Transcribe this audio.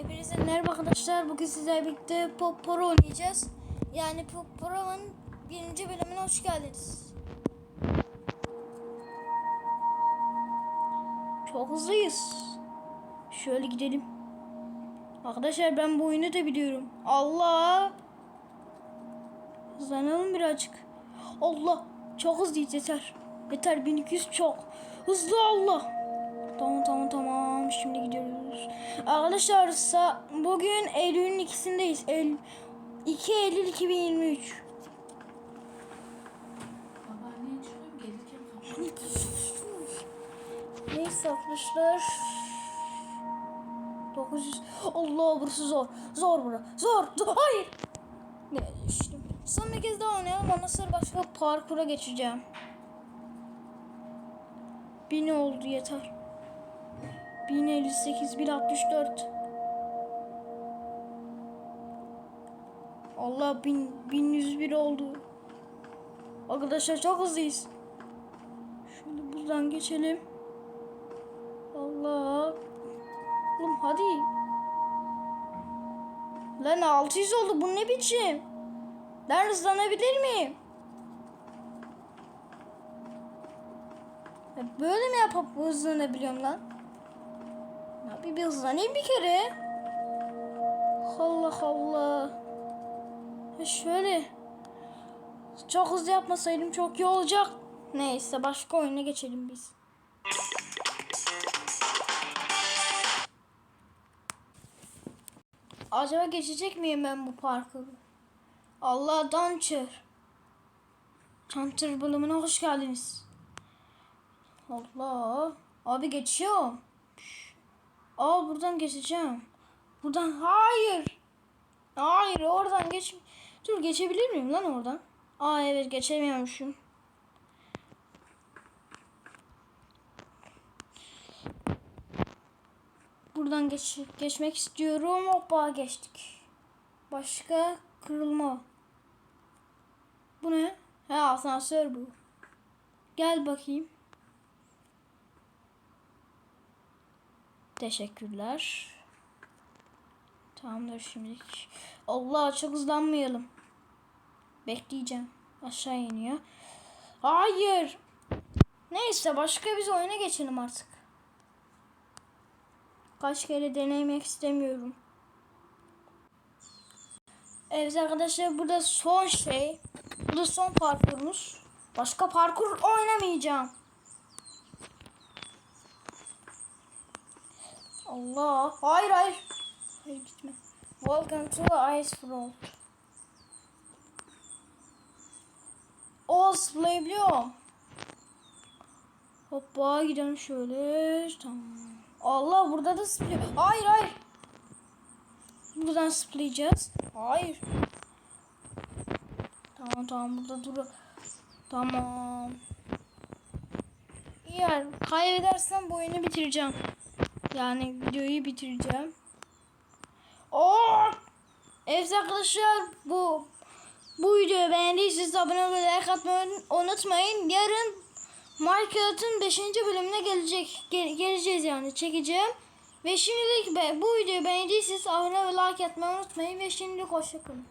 Hepinize merhaba arkadaşlar. Bugün sizlerle birlikte Pop Pro oynayacağız. Yani Pop Pro'nun birinci bölümüne hoş geldiniz. Çok hızlıyız. Şöyle gidelim. Arkadaşlar ben bu oyunu da biliyorum. Allah! Hızlanalım birazcık. Allah! Çok hızlıyız yeter. Yeter 1200 çok. Hızlı Allah! Tamam tamam tamam. Arkadaşlar bugün Eylül'ün ikisindeyiz. Eylül 2 Eylül 2023. Babaanneye çıkıyorum gelirken kapı. Neyse arkadaşlar. 900 Allah burası zor. Zor bura. Zor. zor. Hayır. Ne düştüm. Son bir kez daha oynayalım. Ondan sonra başka parkura geçeceğim. Bin oldu yeter. 1058, 1064. Allah bin, 1101 oldu. Arkadaşlar çok hızlıyız. Şöyle buradan geçelim. Allah. Oğlum hadi. Lan 600 oldu. Bu ne biçim? Ben hızlanabilir miyim? Ya böyle mi yapıp hızlanabiliyorum lan? Ya bir, bir hızlanayım bir kere. Allah Allah. Ya şöyle. Çok hızlı yapmasaydım çok iyi olacak. Neyse başka oyuna geçelim biz. Acaba geçecek miyim ben bu parkuru? Allah Dançer. Çantır bölümüne hoş geldiniz. Allah. Abi geçiyor. Aa buradan geçeceğim. Buradan hayır. Hayır oradan geç. Dur geçebilir miyim lan oradan? Aa evet geçemiyormuşum. Buradan geç, geçmek istiyorum. Hoppa geçtik. Başka kırılma. Bu ne? Ha asansör bu. Gel bakayım. Teşekkürler. Tamamdır şimdilik. Allah çok hızlanmayalım. Bekleyeceğim. Aşağı iniyor. Hayır. Neyse başka bir oyuna geçelim artık. Kaç kere denemek istemiyorum. Evet arkadaşlar burada son şey. Burada son parkurumuz. Başka parkur oynamayacağım. Allah. Hayır hayır. Hayır gitme. Welcome to Ice World. O zıplayabiliyorum. Hoppa gidelim şöyle. Tamam. Allah burada da zıplıyor. Hayır hayır. Buradan zıplayacağız. Hayır. Tamam tamam burada dur. Tamam. Eğer kaybedersem bu oyunu bitireceğim. Yani videoyu bitireceğim. Oo! Evet arkadaşlar bu bu videoyu beğendiyseniz abone olmayı like atmayı unutmayın. Yarın Minecraft'ın 5. bölümüne gelecek gel- geleceğiz yani çekeceğim. Ve şimdilik be, bu videoyu beğendiyseniz abone ve like atmayı unutmayın ve şimdilik hoşçakalın.